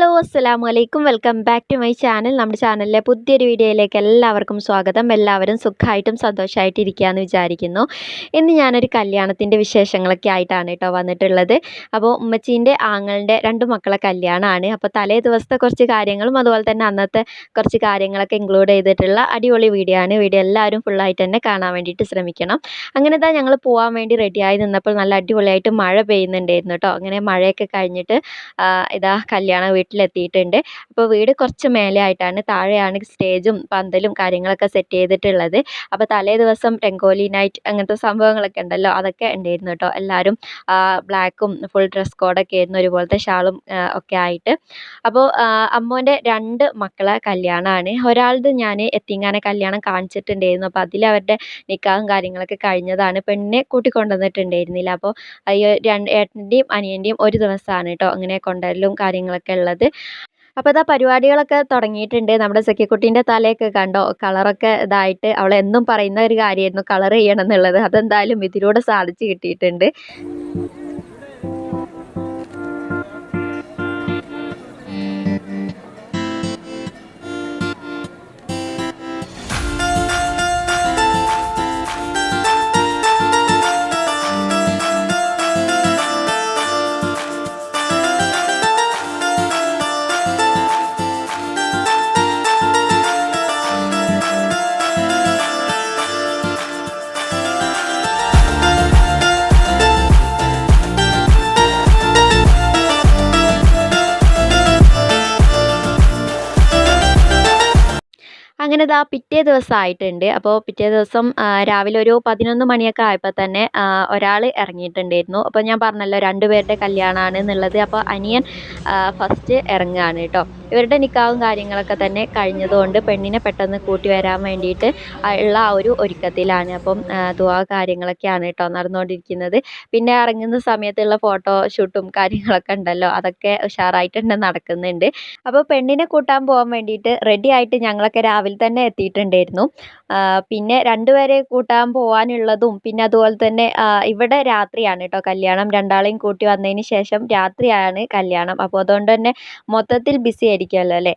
Hello അസ്സാം വലൈക്കും welcome back to my channel. നമ്മുടെ ചാനലിലെ പുതിയൊരു വീഡിയോയിലേക്ക് എല്ലാവർക്കും സ്വാഗതം. എല്ലാവരും സുഖമായിട്ടും സന്തോഷമായിട്ട് ഇരിക്കുകയെന്ന് വിചാരിക്കുന്നു. ഇന്ന് ഞാനൊരു കല്യാണത്തിന്റെ വിശേഷങ്ങളൊക്കെ ആയിട്ടാണ് കേട്ടോ വന്നിട്ടുള്ളത്. അപ്പോൾ ഉമ്മച്ചീന്റെ ആങ്ങളുടെ രണ്ട് മക്കളെ കല്യാണമാണ്. അപ്പോൾ തലേ ദിവസത്തെ കുറച്ച് കാര്യങ്ങളും അതുപോലെ തന്നെ അന്നത്തെ കുറച്ച് കാര്യങ്ങളൊക്കെ ഇൻക്ലൂഡ് ചെയ്തിട്ടുള്ള അടിപൊളി വീഡിയോ ആണ്. വീഡിയോ എല്ലാവരും ഫുള്ളായിട്ട് തന്നെ കാണാൻ വേണ്ടിയിട്ട് ശ്രമിക്കണം. അങ്ങനെ തന്നെ ഞങ്ങൾ പോകാൻ വേണ്ടി റെഡിയായി നിന്നപ്പോൾ നല്ല അടിപൊളിയായിട്ട് മഴ പെയ്യുന്നുണ്ടായിരുന്നു കേട്ടോ. അങ്ങനെ മഴയൊക്കെ കഴിഞ്ഞിട്ട് ഇതാ കല്യാണ വീട്ടിലെത്തിയിട്ടുണ്ട്. അപ്പോൾ വീട് കുറച്ച് മേലെ ആയിട്ടാണ് താഴെയാണ് സ്റ്റേജും പന്തലും കാര്യങ്ങളൊക്കെ സെറ്റ് ചെയ്തിട്ടുള്ളത്. അപ്പോൾ തലേ ദിവസം രംഗോലി നൈറ്റ് അങ്ങനത്തെ സംഭവങ്ങളൊക്കെ ഉണ്ടല്ലോ അതൊക്കെ ഉണ്ടായിരുന്നു കേട്ടോ എല്ലാവരും. ബ്ലാക്കും ഫുൾ ഡ്രസ് കോഡൊക്കെ ആയിരുന്നു ഒരുപോലത്തെ ഷാളും ഒക്കെ ആയിട്ട്. അപ്പോൾ അമ്മോന്റെ രണ്ട് മക്കളെ കല്യാണമാണ്. ഒരാളത് ഞാൻ എത്തിങ്ങാനെ കല്യാണം കാണിച്ചിട്ടുണ്ടായിരുന്നു. അപ്പോൾ അതിൽ അവരുടെ നിക്കാഹും കാര്യങ്ങളൊക്കെ കഴിഞ്ഞതാണ്. പെണ്ണിനെ കൂട്ടിക്കൊണ്ടുവന്നിട്ടുണ്ടായിരുന്നില്ല. അപ്പോൾ രണ്ട് ഏട്ടന്റെയും അനിയന്റെയും ഒരു ദിവസമാണ് കേട്ടോ അങ്ങനെ കൊണ്ടുവരലും കാര്യങ്ങളൊക്കെ ഉള്ളത്. അപ്പോൾ ഇതാ പരിപാടികളൊക്കെ തുടങ്ങിയിട്ടുണ്ട്. നമ്മുടെ സഖ്യക്കുട്ടീന്റെ തലയൊക്കെ കണ്ടോ? കളറൊക്കെ ഇതായിട്ട് അവൾ എന്നും പറയുന്ന ഒരു കാര്യമായിരുന്നു കളർ ചെയ്യണം എന്നുള്ളത്. അതെന്തായാലും ഇതിലൂടെ സാധിച്ചു കിട്ടിയിട്ടുണ്ട്. അങ്ങനെ ഇതാ പിറ്റേ ദിവസം ആയിട്ടുണ്ട് അപ്പോൾ പിറ്റേ ദിവസം രാവിലെ ഒരു പതിനൊന്ന് മണിയൊക്കെ ആയപ്പോൾ തന്നെ ഒരാൾ ഇറങ്ങിയിട്ടുണ്ടായിരുന്നു. അപ്പോൾ ഞാൻ പറഞ്ഞല്ലോ രണ്ടുപേരുടെ കല്യാണമാണ് എന്നുള്ളത്. അപ്പോൾ അനിയൻ ഫസ്റ്റ് ഇറങ്ങുകയാണ് കേട്ടോ ഇവരുടെ നിക്കാവും കാര്യങ്ങളൊക്കെ തന്നെ കഴിഞ്ഞതുകൊണ്ട് പെണ്ണിനെ പെട്ടെന്ന് കൂട്ടി വരാൻ വേണ്ടിയിട്ട് ഉള്ള ആ ഒരു ഒരുക്കത്തിലാണ്. അപ്പം ദുവാ കാര്യങ്ങളൊക്കെയാണ് കേട്ടോ നടന്നുകൊണ്ടിരിക്കുന്നത് പിന്നെ ഇറങ്ങുന്ന സമയത്തുള്ള ഫോട്ടോ ഷൂട്ടും കാര്യങ്ങളൊക്കെ ഉണ്ടല്ലോ അതൊക്കെ ഉഷാറായിട്ട് തന്നെ നടക്കുന്നുണ്ട്. അപ്പോൾ പെണ്ണിനെ കൂട്ടാൻ പോകാൻ വേണ്ടിയിട്ട് റെഡി ആയിട്ട് ഞങ്ങളൊക്കെ രാവിലെ തന്നെ എത്തിയിട്ടുണ്ടായിരുന്നു. പിന്നെ രണ്ടുപേരെ കൂട്ടാൻ പോകാനുള്ളതും പിന്നെ അതുപോലെ തന്നെ ഇവിടെ രാത്രിയാണ് കേട്ടോ കല്യാണം. രണ്ടാളെയും കൂട്ടി വന്നതിന് ശേഷം രാത്രിയാണ് കല്യാണം. അപ്പോൾ അതുകൊണ്ട് തന്നെ മൊത്തത്തിൽ ബിസി ആയിരിക്കുമല്ലോ അല്ലേ?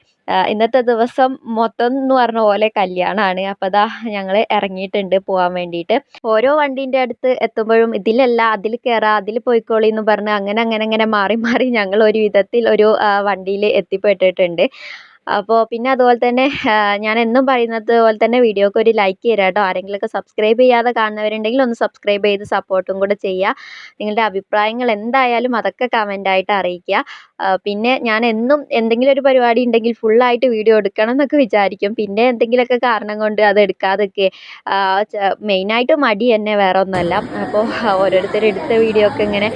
ഇന്നത്തെ ദിവസം മൊത്തം എന്ന് പറഞ്ഞ പോലെ കല്യാണമാണ് അപ്പോൾ അതാ ഞങ്ങൾ ഇറങ്ങിയിട്ടുണ്ട് പോകാൻ വേണ്ടിയിട്ട്. ഓരോ വണ്ടീന്റെ അടുത്ത് എത്തുമ്പോഴും ഇതിലല്ല അതിൽ കയറാം അതിൽ പോയിക്കോളി എന്ന് പറഞ്ഞ് അങ്ങനെ അങ്ങനെ അങ്ങനെ മാറി മാറി ഞങ്ങൾ ഒരു വിധത്തിൽ ഒരു വണ്ടിയിൽ എത്തിപ്പെട്ടിട്ടുണ്ട്. അപ്പോൾ പിന്നെ അതുപോലെ തന്നെ ഞാൻ എന്നും പറയുന്നത് പോലെ തന്നെ വീഡിയോക്ക് ഒരു ലൈക്ക് ചെയ്യുക കേട്ടോ ആരെങ്കിലുമൊക്കെ സബ്സ്ക്രൈബ് ചെയ്യാതെ കാണുന്നവരുണ്ടെങ്കിൽ ഒന്ന് സബ്സ്ക്രൈബ് ചെയ്ത് സപ്പോർട്ടും കൂടെ ചെയ്യുക നിങ്ങളുടെ അഭിപ്രായങ്ങൾ എന്തായാലും അതൊക്കെ കമന്റായിട്ട് അറിയിക്കുക പിന്നെ ഞാൻ എന്നും എന്തെങ്കിലും ഒരു പരിപാടി ഉണ്ടെങ്കിൽ ഫുള്ളായിട്ട് വീഡിയോ എടുക്കണം എന്നൊക്കെ വിചാരിക്കും. പിന്നെ എന്തെങ്കിലുമൊക്കെ കാരണം കൊണ്ട് അത് എടുക്കാതൊക്കെ മെയിനായിട്ട് മടി തന്നെ വേറെ ഒന്നുമല്ല. അപ്പോൾ ഓരോരുത്തർ എടുത്ത വീഡിയോ ഒക്കെ ഇങ്ങനെ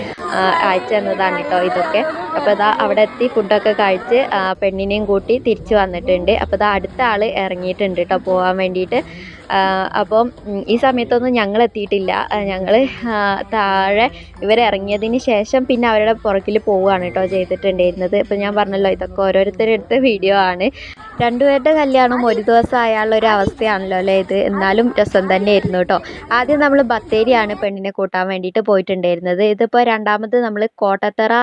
അയച്ചു തന്നതാണ് കേട്ടോ ഇതൊക്കെ. അപ്പോൾ ഇതാ അവിടെ എത്തി ഫുഡൊക്കെ കഴിച്ച് പെണ്ണിനെയും കൂട്ടി തിരിച്ചു വന്നിട്ടുണ്ട്. അപ്പോൾ ഇതാ അടുത്ത ആൾ ഇറങ്ങിയിട്ടുണ്ട് കേട്ടോ പോകാൻ വേണ്ടിയിട്ട്. അപ്പോൾ അപ്പം ഈ സമയത്തൊന്നും ഞങ്ങൾ എത്തിയിട്ടില്ല. ഞങ്ങൾ താഴെ ഇവർ ഇറങ്ങിയതിന് ശേഷം പിന്നെ അവരുടെ പുറകിൽ പോവുകയാണ് കേട്ടോ ചെയ്തിട്ടുണ്ടായിരുന്നത്. ഇപ്പം ഞാൻ പറഞ്ഞല്ലോ ഇതൊക്കെ ഓരോരുത്തരെടുത്ത വീഡിയോ ആണ്. രണ്ടുപേരുടെ കല്യാണം ഒരു ദിവസം ആയാലുള്ള ഒരു അവസ്ഥയാണല്ലോ അല്ലേ ഇത്? എന്നാലും രസം തന്നെ തന്നെയായിരുന്നു കേട്ടോ. ആദ്യം നമ്മൾ ബത്തേരിയാണ് പെണ്ണിനെ കൂട്ടാൻ വേണ്ടിയിട്ട് പോയിട്ടുണ്ടായിരുന്നത്. ഇതിപ്പോൾ രണ്ടാമത് നമ്മൾ കോട്ടത്തറ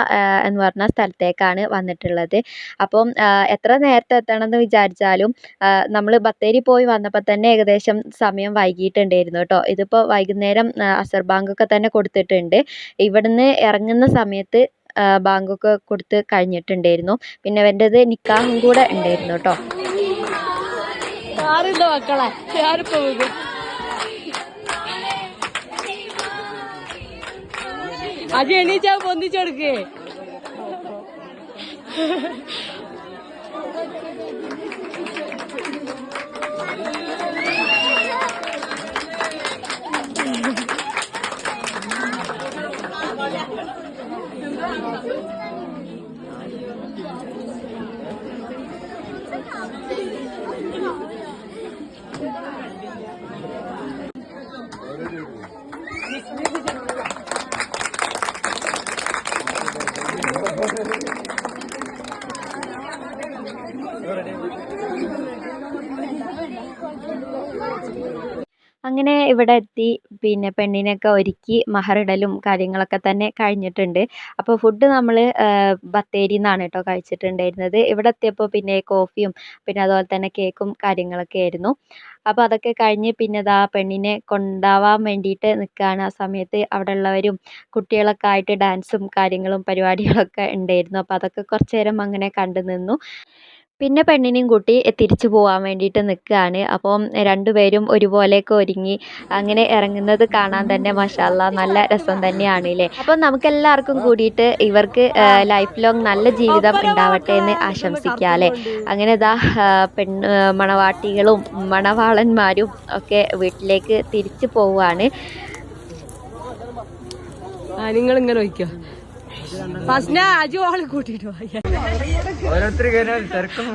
എന്ന് പറഞ്ഞ സ്ഥലത്തേക്കാണ് വന്നിട്ടുള്ളത്. അപ്പം എത്ര നേരത്തെ എത്തണം എന്ന് വിചാരിച്ചാലും നമ്മൾ ബത്തേരി പോയി വന്നപ്പോൾ തന്നെ ഏകദേശം സമയം വൈകിയിട്ടുണ്ടായിരുന്നു കേട്ടോ. ഇതിപ്പോൾ വൈകുന്നേരം അസർബാങ്കൊക്കെ അസർ ബാങ്കൊക്കെ തന്നെ കൊടുത്തിട്ടുണ്ട്. ഇവിടുന്ന് ഇറങ്ങുന്ന സമയത്ത് ബാങ്കൊക്കെ കൊടുത്ത് കഴിഞ്ഞിട്ടുണ്ടായിരുന്നു. പിന്നെ അവന്റെത് നിക്കാഹും കൂടെ ഉണ്ടായിരുന്നു കേട്ടോ. മക്കളെ? എണീച്ചാ പൊന്തിച്ചെടുക്കേ Thank you. അങ്ങനെ ഇവിടെ എത്തി. പിന്നെ പെണ്ണിനെയൊക്കെ ഒരുക്കി മഹറിടലും കാര്യങ്ങളൊക്കെ തന്നെ കഴിഞ്ഞിട്ടുണ്ട്. അപ്പോൾ ഫുഡ് നമ്മൾ ബത്തേരിയിൽ നിന്നാണ് കേട്ടോ കഴിച്ചിട്ടുണ്ടായിരുന്നത്. ഇവിടെ എത്തിയപ്പോൾ പിന്നെ കോഫിയും പിന്നെ അതുപോലെ തന്നെ കേക്കും കാര്യങ്ങളൊക്കെ ആയിരുന്നു. അപ്പോൾ അതൊക്കെ കഴിഞ്ഞ് പിന്നെ ഇതാ പെണ്ണിനെ കൊണ്ടാവാൻ വേണ്ടിയിട്ട് നിൽക്കുകയാണ് ആ സമയത്ത്. അവിടെ ഉള്ളവരും കുട്ടികളൊക്കെ ആയിട്ട് ഡാൻസും കാര്യങ്ങളും പരിപാടികളൊക്കെ ഉണ്ടായിരുന്നു. അപ്പോൾ അതൊക്കെ കുറച്ച് നേരം അങ്ങനെ കണ്ടു നിന്നു. പിന്നെ പെണ്ണിനെയും കൂട്ടി തിരിച്ചു പോകാൻ വേണ്ടിയിട്ട് നിൽക്കുകയാണ്. അപ്പം രണ്ടുപേരും ഒരുപോലെയൊക്കെ ഒരുങ്ങി അങ്ങനെ ഇറങ്ങുന്നത് കാണാൻ തന്നെ മഷാല്ല നല്ല രസം തന്നെയാണ് അല്ലേ അപ്പം നമുക്കെല്ലാവർക്കും കൂടിയിട്ട് ഇവർക്ക് ലൈഫ് ലോങ് നല്ല ജീവിതം ഉണ്ടാവട്ടെ എന്ന് ആശംസിക്കാം അല്ലേ? അങ്ങനെ ഇതാ പെൺ മണവാട്ടികളും മണവാളന്മാരും ഒക്കെ വീട്ടിലേക്ക് തിരിച്ചു പോവുകയാണ്. നിങ്ങൾ ഇങ്ങനെ വയ്ക്കോ ഫസ്ന അജു ആൾ കൂട്ടിട്ട് ഓരോരുത്തർ കഴിഞ്ഞാൽ തിരക്കും.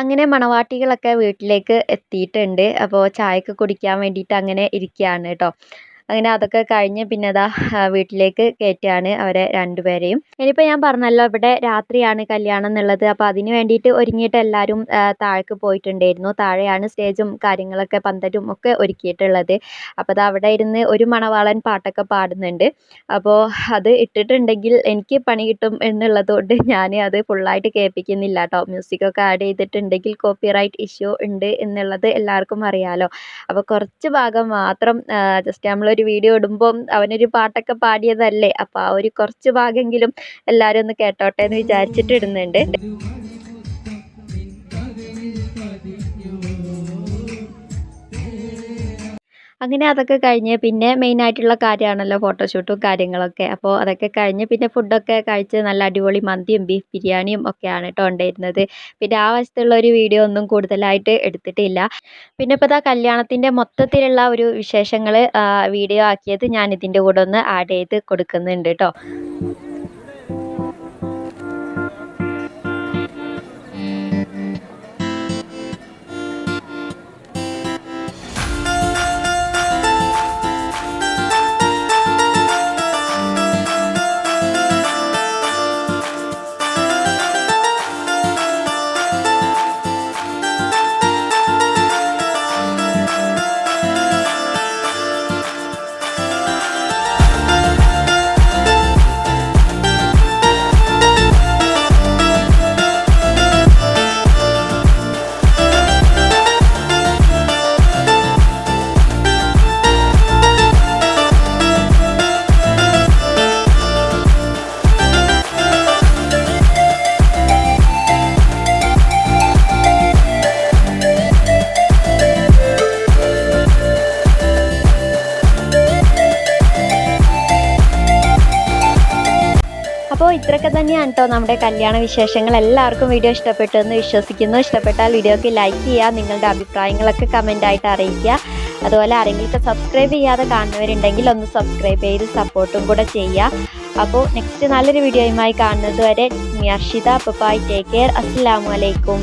അങ്ങനെ മണവാട്ടികളൊക്കെ വീട്ടിലേക്ക് എത്തിയിട്ടുണ്ട്. അപ്പോൾ ചായയൊക്കെ കുടിക്കാൻ വേണ്ടിയിട്ട് അങ്ങനെ ഇരിക്കുകയാണ് കേട്ടോ. അങ്ങനെ അതൊക്കെ കഴിഞ്ഞ് പിന്നെ ദാ വീട്ടിലേക്ക് കയറ്റുകയാണ് അവരെ രണ്ടുപേരെയും. ഇനിയിപ്പോൾ ഞാൻ പറഞ്ഞല്ലോ ഇവിടെ രാത്രിയാണ് കല്യാണം എന്നുള്ളത്. അപ്പോൾ അതിന് വേണ്ടിയിട്ട് ഒരുങ്ങിയിട്ട് എല്ലാവരും താഴേക്ക് പോയിട്ടുണ്ടായിരുന്നു. താഴെയാണ് സ്റ്റേജും കാര്യങ്ങളൊക്കെ പന്തലും ഒക്കെ ഒരുക്കിയിട്ടുള്ളത്. അപ്പോൾ അത് അവിടെ ഇരുന്ന് ഒരു മണവാളൻ പാട്ടൊക്കെ പാടുന്നുണ്ട്. അപ്പോൾ അത് ഇട്ടിട്ടുണ്ടെങ്കിൽ എനിക്ക് പണി കിട്ടും എന്നുള്ളതുകൊണ്ട് ഞാൻ അത് ഫുള്ളായിട്ട് കേൾപ്പിക്കുന്നില്ല കേട്ടോ മ്യൂസിക്കൊക്കെ ആഡ് ചെയ്തിട്ടുണ്ടെങ്കിൽ കോപ്പിറൈറ്റ് ഇഷ്യൂ ഉണ്ട് എന്നുള്ളത് എല്ലാവർക്കും അറിയാലോ. അപ്പോൾ കുറച്ച് ഭാഗം മാത്രം ജസ്റ്റ് നമ്മളൊരു വീഡിയോ ഇടുമ്പം അവനൊരു പാട്ടൊക്കെ പാടിയതല്ലേ? അപ്പോൾ ആ ഒരു കുറച്ച് ഭാഗമെങ്കിലും എല്ലാവരും ഒന്ന് കേട്ടോട്ടെ എന്ന് വിചാരിച്ചിട്ട് ഇടുന്നുണ്ട്. അങ്ങനെ അതൊക്കെ കഴിഞ്ഞ് പിന്നെ മെയിൻ ആയിട്ടുള്ള കാര്യമാണല്ലോ ഫോട്ടോഷൂട്ടും കാര്യങ്ങളൊക്കെ. അപ്പോൾ അതൊക്കെ കഴിഞ്ഞ് പിന്നെ ഫുഡൊക്കെ കഴിച്ച് നല്ല അടിപൊളി മന്തിയും ബീഫ് ബിരിയാണിയും ഒക്കെയാണ് കേട്ടോ ഉണ്ടായിരുന്നത്. പിന്നെ ആ വശത്തുള്ള ഒരു വീഡിയോ ഒന്നും കൂടുതലായിട്ട് എടുത്തിട്ടില്ല. പിന്നെ ഇപ്പോൾ ഇതാ കല്യാണത്തിന്റെ മൊത്തത്തിലുള്ള ഒരു വിശേഷങ്ങൾ വീഡിയോ ആക്കിയത് ഞാൻ ഇതിന്റെ കൂടെ ഒന്ന് ആഡ് ചെയ്ത് കൊടുക്കുന്നുണ്ട് കേട്ടോ ഇത്രയൊക്കെ തന്നെയാണ് കേട്ടോ നമ്മുടെ കല്യാണ വിശേഷങ്ങൾ. എല്ലാവർക്കും വീഡിയോ ഇഷ്ടപ്പെട്ടു എന്ന് വിശ്വസിക്കുന്നു. ഇഷ്ടപ്പെട്ടാൽ വീഡിയോക്ക് ലൈക്ക് ചെയ്യുക നിങ്ങളുടെ അഭിപ്രായങ്ങളൊക്കെ കമന്റ് ആയിട്ട് അറിയിക്കുക. അതുപോലെ ആരെങ്കിലും സബ്സ്ക്രൈബ് ചെയ്യാതെ കാണുന്നവരുണ്ടെങ്കിൽ ഒന്ന് സബ്സ്ക്രൈബ് ചെയ്ത് സപ്പോർട്ടും കൂടെ ചെയ്യുക. അപ്പോൾ നെക്സ്റ്റ് നല്ലൊരു വീഡിയോയുമായി കാണുന്നത് വരെ അർഷിത ബൈ ടേക്ക് കെയർ അസ്സാം വലൈക്കും